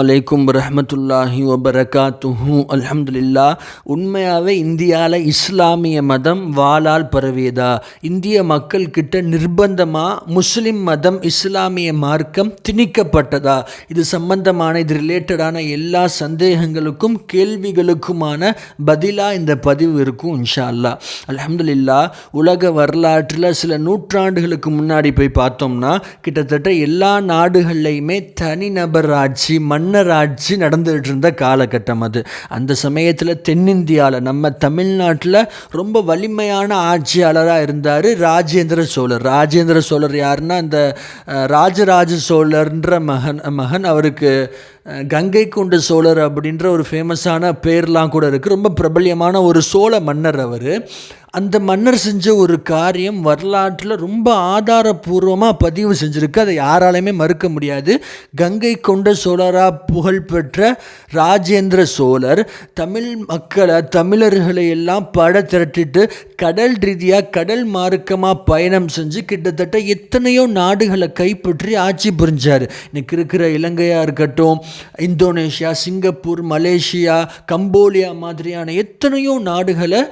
அலைக்கும் வரஹமத்துல்லாஹி வபரகாத்துஹு. அல்ஹம்துலில்லா உண்மையாகவே இந்தியாவில் இஸ்லாமிய மதம் வாளால் பரவியதா? இந்திய மக்கள் கிட்ட நிர்பந்தமாக முஸ்லீம் மதம் இஸ்லாமிய மார்க்கம் திணிக்கப்பட்டதா? இது சம்பந்தமான இது ரிலேட்டடான எல்லா சந்தேகங்களுக்கும் கேள்விகளுக்குமான பதிலாக இந்த பதிவு இருக்கும் இன்ஷா அல்லா அலமதுல்லா உலக வரலாற்றில் சில நூற்றாண்டுகளுக்கு முன்னாடி போய் பார்த்தோம்னா கிட்டத்தட்ட எல்லா நாடுகள்லையுமே தனிநபர் ஆட்சி மன்னர் ஆட்சி நடந்துகிட்டு இருந்த காலகட்டம் அது. அந்த சமயத்தில் தென்னிந்தியாவில் நம்ம தமிழ்நாட்டில் ரொம்ப வலிமையான ஆட்சியாளராக இருந்தார் ராஜேந்திர சோழர். ராஜேந்திர சோழர் யாருன்னா இந்த ராஜராஜ சோழர்ன்ற மகன் மகன் அவருக்கு கங்கை கொண்ட சோழர் அப்படின்ற ஒரு ஃபேமஸான பேர்லாம் கூட இருக்குது ரொம்ப பிரபல்யமான ஒரு சோழ மன்னர் அவர். அந்த மன்னர் செஞ்ச ஒரு காரியம் வரலாற்றில் ரொம்ப ஆதாரபூர்வமாக பதிவு செஞ்சுருக்கு. அதை யாராலையுமே மறுக்க முடியாது. கங்கை கொண்ட சோழராக புகழ்பெற்ற ராஜேந்திர சோழர் தமிழ் மக்களை தமிழர்களை எல்லாம் பட திரட்டிட்டு கடல் ரீதியாக கடல் மார்க்கமாக பயணம் செஞ்சு கிட்டத்தட்ட எத்தனையோ நாடுகளை கைப்பற்றி ஆட்சி புரிஞ்சார். இன்னைக்கு இருக்கிற இலங்கையாக இருக்கட்டும் இந்தோனேஷியா சிங்கப்பூர் மலேசியா கம்போலியா மாதிரியான எத்தனையோ நாடுகளை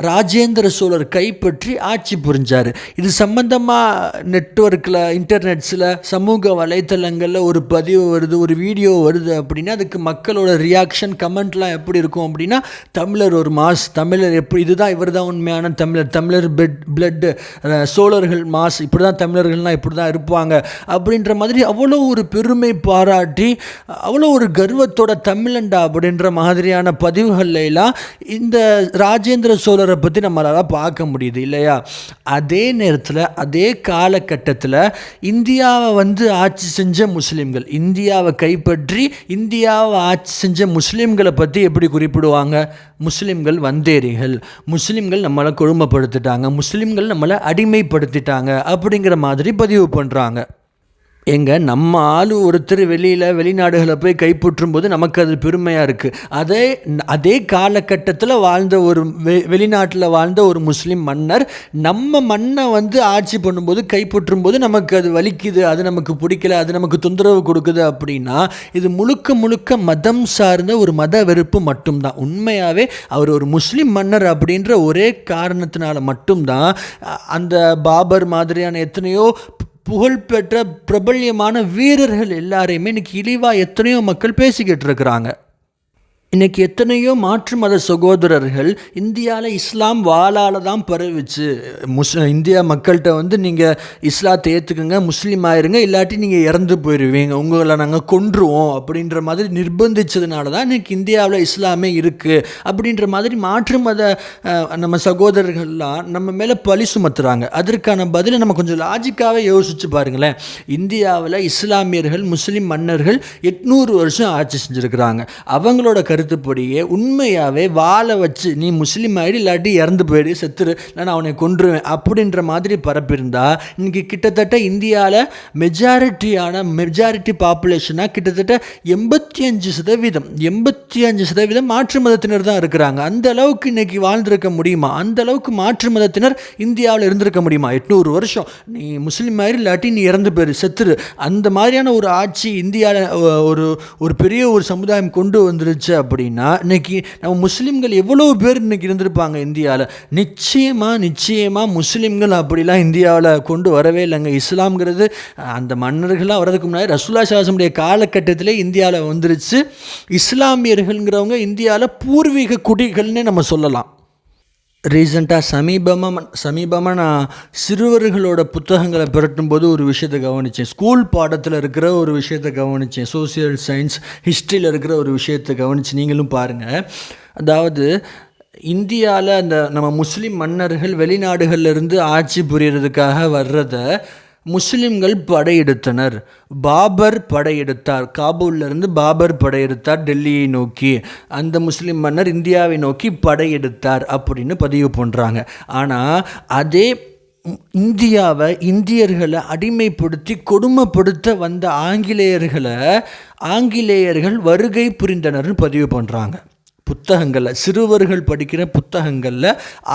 ராஜேந்திர சோழர் கைப்பற்றி ஆட்சி புரிஞ்சார். இது சம்பந்தமாக நெட்வொர்க்கில் இன்டர்நெட்ஸில் சமூக வலைத்தளங்களில் ஒரு பதிவு வருது ஒரு வீடியோ வருது அப்படின்னா அதுக்கு மக்களோட ரியாக்ஷன் கமெண்ட்லாம் எப்படி இருக்கும் அப்படின்னா தமிழர் ஒரு மாஸ் தமிழர் எப்படி இதுதான் இவர் தான் உண்மையான தமிழர் தமிழர் பெட் பிளட்டு சோழர்கள் மாஸ் இப்படி தான் தமிழர்கள்லாம் இப்படி தான் இருப்பாங்க அப்படின்ற மாதிரி அவ்வளோ ஒரு பெருமை பாராட்டி அவ்வளோ ஒரு கர்வத்தோட தமிழண்டா அப்படின்ற மாதிரியான பதிவுகள்லாம் இந்த ராஜேந்திர சோழர் பற்றி நம்மளால் பார்க்க முடியுது இல்லையா? அதே நேரத்தில் அதே காலகட்டத்தில் இந்தியாவை வந்து ஆட்சி செஞ்ச முஸ்லீம்கள் இந்தியாவை கைப்பற்றி இந்தியாவை ஆட்சி செஞ்ச முஸ்லீம்களை பற்றி எப்படி குறிப்பிடுவாங்க? முஸ்லீம்கள் வந்தேரிகள் முஸ்லீம்கள் நம்மளை கொடுமைப்படுத்திட்டாங்க முஸ்லீம்கள் நம்மளை அடிமைப்படுத்திட்டாங்க அப்படிங்கிற மாதிரி பதிவு பண்ணுறாங்க எங்க நம்ம ஆள் ஒருத்தர் வெளியில் வெளிநாடுகளை போய் கைப்பற்றும் போது நமக்கு அது பெருமையாக இருக்குது அதே அதே காலகட்டத்தில் வாழ்ந்த ஒரு வெ வெளிநாட்டில் வாழ்ந்த ஒரு முஸ்லீம் மன்னர் நம்ம மண்ணை வந்து ஆட்சி பண்ணும்போது கைப்பற்றும் போது நமக்கு அது வலிக்குது அது நமக்கு பிடிக்கல அது நமக்கு தொந்தரவு கொடுக்குது அப்படின்னா இது முழுக்க முழுக்க மதம் சார்ந்த ஒரு மத வெறுப்பு மட்டும்தான். உண்மையாகவே அவர் ஒரு முஸ்லீம் மன்னர் அப்படின்ற ஒரே காரணத்தினால மட்டும்தான் அந்த பாபர் மாதிரியான எத்தனையோ புகழ்பெற்ற பிரபல்யமான வீரர்கள் எல்லாரையுமே இன்னைக்கு இழிவாக எத்தனையோ மக்கள் பேசிக்கிட்டு இருக்கிறாங்க. இன்றைக்கி எத்தனையோ மாற்று மத சகோதரர்கள் இந்தியாவில் இஸ்லாம் வாளால் தான் பரவிச்சு. முஸ் இந்தியா மக்கள்கிட்ட வந்து நீங்கள் இஸ்லாத்தை ஏற்றுக்குங்க முஸ்லீம் ஆயிருங்க இல்லாட்டி நீங்கள் இறந்து போயிடுவீங்க உங்களை நாங்கள் கொன்றுவோம் அப்படின்ற மாதிரி நிர்பந்திச்சதுனால தான் இன்னைக்கு இந்தியாவில் இஸ்லாமே இருக்குது அப்படின்ற மாதிரி மாற்று மத நம்ம சகோதரர்கள்லாம் நம்ம மேலே பழி சுமத்துறாங்க. அதற்கான பதிலை நம்ம கொஞ்சம் லாஜிக்காகவே யோசிச்சு பாருங்களேன். இந்தியாவில் இஸ்லாமியர்கள் முஸ்லீம் மன்னர்கள் எட்நூறு வருஷம் ஆட்சி செஞ்சுருக்கிறாங்க. அவங்களோட கருத்துப்படியே உண்மையாகவே வாழை வச்சு நீ முஸ்லீம் ஆகிடு இல்லாட்டி இறந்து போயிடு செத்துரு நான் அவனை கொன்றுவேன் அப்படின்ற மாதிரி பரப்பியிருந்தா இன்னைக்கு கிட்டத்தட்ட இந்தியாவில் மெஜாரிட்டியான மெஜாரிட்டி பாப்புலேஷனாக கிட்டத்தட்ட எண்பத்தி அஞ்சு சதவீதம் எண்பத்தி அஞ்சு சதவீதம் மாற்று மதத்தினர் தான் இருக்கிறாங்க. அந்த அளவுக்கு இன்னைக்கு வாழ்ந்திருக்க முடியுமா? அந்த அளவுக்கு மாற்று மதத்தினர் இந்தியாவில் இருந்திருக்க முடியுமா? எட்நூறு வருஷம் நீ முஸ்லீம் ஆயிரு இல்லாட்டி நீ இறந்து போயிரு செத்துரு அந்த மாதிரியான ஒரு ஆட்சி இந்தியாவில் ஒரு ஒரு பெரிய ஒரு சமுதாயம் கொண்டு வந்துருச்சு அப்படின்னா இன்றைக்கி நம்ம முஸ்லீம்கள் எவ்வளோ பேர் இன்னைக்கு இருந்திருப்பாங்க இந்தியாவில் நிச்சயமாக நிச்சயமாக முஸ்லீம்கள் அப்படிலாம் இந்தியாவில் கொண்டு வரவே இல்லைங்க. இஸ்லாம்ங்கிறது அந்த மன்னர்களாக வர்றதுக்கு முன்னாடி ரசூல்லா சாசனுடைய காலகட்டத்திலே இந்தியாவில் வந்துருச்சு. இஸ்லாமியர்கள்ங்கிறவங்க இந்தியாவில் பூர்வீக குடிகள்னே நம்ம சொல்லலாம். ரீசண்டாக சமீபமாக சமீபமாக நான் சிறுவர்களோட புத்தகங்களை புரட்டும் போது ஒரு விஷயத்தை கவனித்தேன் ஸ்கூல் பாடத்தில் இருக்கிற ஒரு விஷயத்தை கவனித்தேன் சோசியல் சயின்ஸ் ஹிஸ்ட்ரியில் இருக்கிற ஒரு விஷயத்தை கவனித்து நீங்களும் பாருங்கள் அதாவது இந்தியாவில் அந்த நம்ம முஸ்லீம் மன்னர்கள் வெளிநாடுகளிலிருந்து ஆட்சி புரியறதுக்காக வர்றதை முஸ்லிம்கள் படையெடுத்தனர். பாபர் படையெடுத்தார். காபூல்ல இருந்து பாபர் படையெடுத்தார் டெல்லியை நோக்கி. அந்த முஸ்லீம் மன்னர் இந்தியாவை நோக்கி படையெடுத்தார் அப்படின்னு பதிவு பண்ணுறாங்க ஆனால் அதே இந்தியாவை இந்தியர்களை அடிமைப்படுத்தி கொடுமைப்படுத்த வந்த ஆங்கிலேயர்களை ஆங்கிலேயர்கள் வருகை புரிந்தனர்னு பதிவு பண்ணுறாங்க புத்தகங்களில் சிறுவர்கள் படிக்கிற புத்தகங்களில்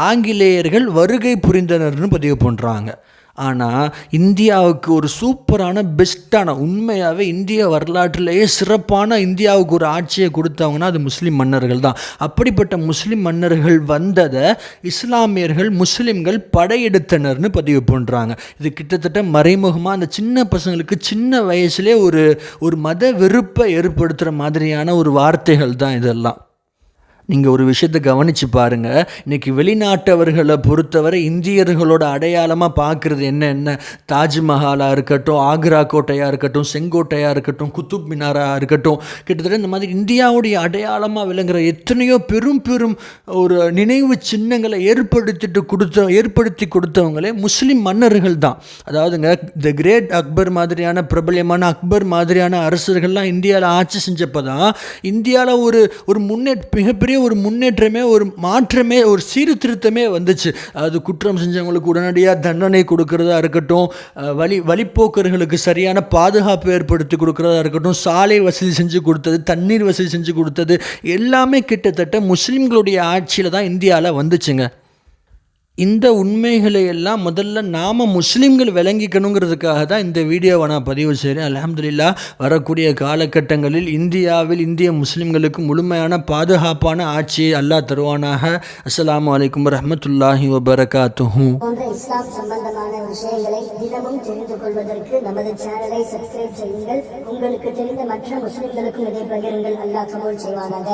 ஆங்கிலேயர்கள் வருகை புரிந்தனர்னு பதிவு பண்ணுறாங்க ஆனால் இந்தியாவுக்கு ஒரு சூப்பரான பெஸ்ட்டான உண்மையாகவே இந்திய வரலாற்றிலேயே சிறப்பான இந்தியாவுக்கு ஒரு ஆட்சியை கொடுத்தவங்கன்னா அது முஸ்லீம் மன்னர்கள் தான். அப்படிப்பட்ட முஸ்லீம் மன்னர்கள் வந்ததை இஸ்லாமியர்கள் முஸ்லீம்கள் படையெடுத்தனர்னு பதிவு பண்ணுறாங்க இது கிட்டத்தட்ட மறைமுகமாக அந்த சின்ன பசங்களுக்கு சின்ன வயசுலேயே ஒரு ஒரு மத வெறுப்பை ஏற்படுத்துகிற மாதிரியான ஒரு வார்த்தைகள் தான் இதெல்லாம். நீங்கள் ஒரு விஷயத்தை கவனித்து பாருங்கள் இன்றைக்கி வெளிநாட்டவர்களை பொறுத்தவரை இந்தியர்களோட அடையாளமாக பார்க்குறது என்ன என்ன? தாஜ்மஹாலாக இருக்கட்டும் ஆக்ரா கோட்டையாக இருக்கட்டும் செங்கோட்டையாக இருக்கட்டும் குத்துப் மினாராக இருக்கட்டும். கிட்டத்தட்ட இந்த மாதிரி இந்தியாவுடைய அடையாளமாக விளங்குற எத்தனையோ பெரும் பெரும் ஒரு நினைவு சின்னங்களை ஏற்படுத்திட்டு கொடுத்த ஏற்படுத்தி கொடுத்தவங்களே முஸ்லீம் மன்னர்கள் தான். அதாவதுங்க த கிரேட் அக்பர் மாதிரியான பிரபல்யமான அக்பர் மாதிரியான அரசர்கள்லாம் இந்தியாவில் ஆட்சி செஞ்சப்போ தான் இந்தியாவில் ஒரு ஒரு முன்னே மிகப்பெரிய ஒரு முன்னேற்றமே ஒரு மாற்றமே ஒரு சீர்திருத்தமே வந்துச்சு. அது குற்றம் செஞ்சவங்களுக்கு உடனடியாக தண்டனை கொடுக்கறதா இருக்கட்டும் வழி வழிப்போக்கர்களுக்கு சரியான பாதுகாப்பு ஏற்படுத்தி கொடுக்கறதா இருக்கட்டும் சாலை வசதி செஞ்சு கொடுத்தது தண்ணீர் வசதி செஞ்சு கொடுத்தது எல்லாமே கிட்டத்தட்ட முஸ்லீம்களுடைய ஆட்சியில் தான் இந்தியாவில் வந்துச்சுங்க. இந்த உண்மைகளை எல்லாம் முதல்ல நாம் முஸ்லீம்கள் விளங்கிக்கணுங்கிறதுக்காக தான் இந்த வீடியோவை நான் பதிவு செய்கிறேன். அலமதுல்லா வரக்கூடிய காலகட்டங்களில் இந்தியாவில் இந்திய முஸ்லீம்களுக்கு முழுமையான பாதுகாப்பான ஆட்சியை அல்லாஹ் தருவானாக. அஸ்லாம் வலைக்கம் ரஹமத்துல்லாஹி வபரகாத்துஹும் போன்ற இஸ்லாம் சம்பந்தமான விஷயங்களை தினமும் தெரிந்து கொள்வதற்கு நமது சேனலை சப்ஸ்கிரைப் செய்யுங்கள். உங்களுக்கு தெரிந்த மற்ற முஸ்லிம்களுக்கும் இதை பகிருங்கள் அல்லாஹ் கபூல் செய்வானாக.